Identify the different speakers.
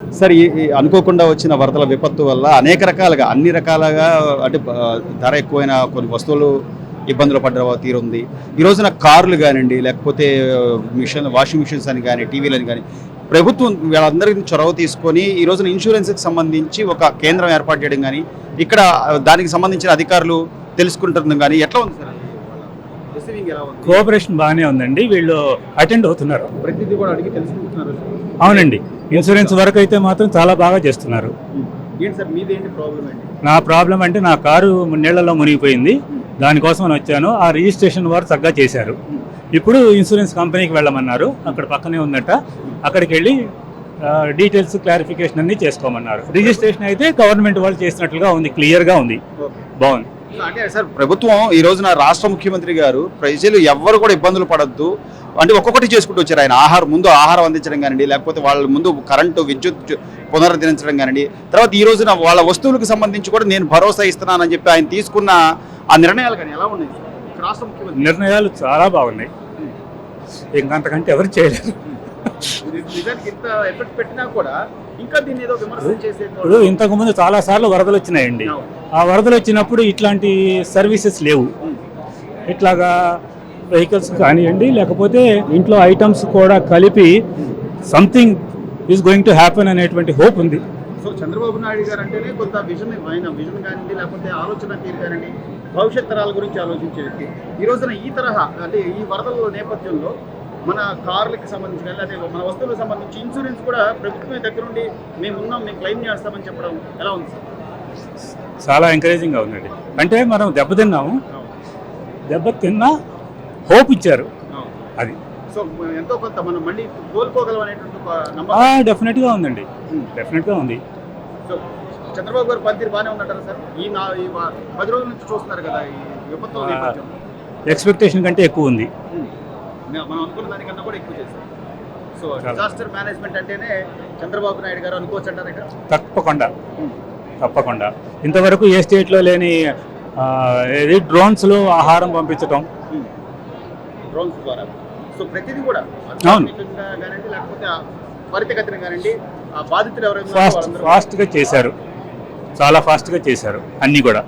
Speaker 1: Sir ఈ అనుకోకుండా వచ్చిన వరదల విపత్తు వల్ల అనేక రకాలుగా అన్ని రకాలుగా అంటే ధర ఎక్కువైన కొన్ని వస్తువులు ఇబ్బందులు పడ్డ తీరు ఉంది. ఈ రోజున కార్లు కానివ్వండి లేకపోతే మిషన్ వాషింగ్ మిషన్స్ అని కానీ టీవీలని కానీ ప్రభుత్వం వీళ్ళందరికీ చొరవ తీసుకొని ఈ రోజున ఇన్సూరెన్స్కి సంబంధించి ఒక కేంద్రం ఏర్పాటు చేయడం కానీ ఇక్కడ దానికి సంబంధించిన అధికారులు తెలుసుకుంటుంది కానీ ఎట్లా ఉంది సార్? రిసీవింగ్ ఎలా ఉంది?
Speaker 2: కోఆపరేషన్ బాగానే ఉందండి. వీళ్ళు అటెండ్ అవుతున్నారు.
Speaker 1: ప్రతిదీ కూడా అడిగి తెలుసుకుంటున్నారు
Speaker 2: అవునండి. ఇన్సూరెన్స్ వరకు అయితే మాత్రం చాలా బాగా చేస్తున్నారు.
Speaker 1: ఏంటి సార్ మీదేంటి ప్రాబ్లం ఏంటి
Speaker 2: నా ప్రాబ్లం అంటే నా కారు నీళ్ళలో మునిగిపోయింది. దానికోసం అని వచ్చాను. ఆ రిజిస్ట్రేషన్ వారు చక్కగా చేశారు. ఇప్పుడు ఇన్సూరెన్స్ కంపెనీకి వెళ్ళమన్నారు. అక్కడ పక్కనే ఉందట. అక్కడికి వెళ్ళి డీటెయిల్స్ క్లారిఫికేషన్ అన్ని చేసుకోమన్నారు. రిజిస్ట్రేషన్ అయితే గవర్నమెంట్ వాళ్ళు చేసినట్లుగా ఉంది. క్లియర్గా ఉంది. బాగుంది.
Speaker 1: అంటే సార్ ప్రభుత్వం ఈ రోజున రాష్ట్ర ముఖ్యమంత్రి గారు ప్రజలు ఎవ్వరు కూడా ఇబ్బందులు పడద్దు. అంటే ఒక్కొక్కటి చేసుకుంటూ వచ్చారు. ఆయన ఆహారం ముందు ఆహారం అందించడం కానివ్వండి లేకపోతే వాళ్ళ ముందు కరెంటు విద్యుత్ పునరుద్ధరించడం కానివ్వండి. తర్వాత ఈ రోజున వాళ్ళ వస్తువులకు సంబంధించి కూడా నేను భరోసా ఇస్తున్నానని చెప్పి ఆయన తీసుకున్న ఆ నిర్ణయాలు కానీ ఎలా ఉన్నాయి? రాష్ట్ర ముఖ్యమంత్రి
Speaker 2: నిర్ణయాలు చాలా బాగున్నాయి. ఇంకంతకంటే ఎవరు చేయలేరు
Speaker 1: ఇది నిజానికి ఇంత ఎఫెక్ట్ పెట్టినా కూడా ఇంకా దీన్ని ఏదో విమర్శలు చేసే
Speaker 2: ఇప్పుడు ఇంతకుముందు చాలా సార్లు వరదలు వచ్చినాయండి. ఆ వరదలు వచ్చినప్పుడు ఇట్లాంటి సర్వీసెస్ లేవు. ఇట్లాగా వెహికల్స్ కానివ్వండి లేకపోతే ఇంట్లో ఐటమ్స్ కూడా కలిపి something is going to happen అనేటువంటి హోప్ ఉంది.
Speaker 1: సో చంద్రబాబు నాయుడు గారు అంటేనే కొంత విజన్ ఆయన విజన్ కానివ్వండి లేకపోతే ఆలోచన తీరు కానివ్వండి భవిష్యత్ తరాల గురించి ఆలోచించే వ్యక్తి ఈ రోజున ఈ తరహా అంటే ఈ వరదల నేపథ్యంలో మన కార్లకు సంబంధించి కానీ లేకపోతే మన వస్తువులకు సంబంధించి ఇన్సూరెన్స్ కూడా ప్రభుత్వం దగ్గర నుండి మేము ఉన్నాం మేము క్లెయిమ్ చేస్తామని చెప్పడం ఎలా ఉంది సార్?
Speaker 2: చాలా ఎంకరేజింగ్గా ఉందండి. అంటే మనం దెబ్బతిన్నాము దెబ్బతిన్నా హోప్ ఇచ్చారు. అది.
Speaker 1: సో ఎంతో కొంత మనం మళ్ళీ కోలుకోగలం అనేటువంటి
Speaker 2: డెఫినెట్గా ఉందండి. డెఫినెట్గా ఉంది.
Speaker 1: సో చంద్రబాబు గారు పనితీరు బాగానే ఉందంటారా సార్? ఈ నా ఈ పది రోజుల నుంచి చూస్తున్నారు కదా ఈ విపత్తు
Speaker 2: ఎక్స్పెక్టేషన్ కంటే ఎక్కువ ఉంది.
Speaker 1: మనం అనుకున్న దానికన్నా కూడా ఎక్కువ చేశారు సో. డిజాస్టర్ మేనేజ్మెంట్ అంటేనే చంద్రబాబు నాయుడు గారు అనుకోవచ్చు అంటారు ఇక్కడ.
Speaker 2: తప్పకుండా. తప్పకుండా. ఇంతవరకు ఏ స్టేట్లో లేని ఏది డ్రోన్స్లో ఆహారం పంపించటం.
Speaker 1: డ్రోన్స్ ద్వారా. సో ప్రతిదీ కూడా. కానివ్వండి లేకపోతే త్వరితగతిన కానివ్వండి ఆ బాధితులు ఎవరైనా
Speaker 2: ఫాస్ట్
Speaker 1: వాళ్ళందరూ
Speaker 2: ఫాస్ట్గా చేశారు. చాలా ఫాస్ట్గా చేశారు. అన్నీ కూడా.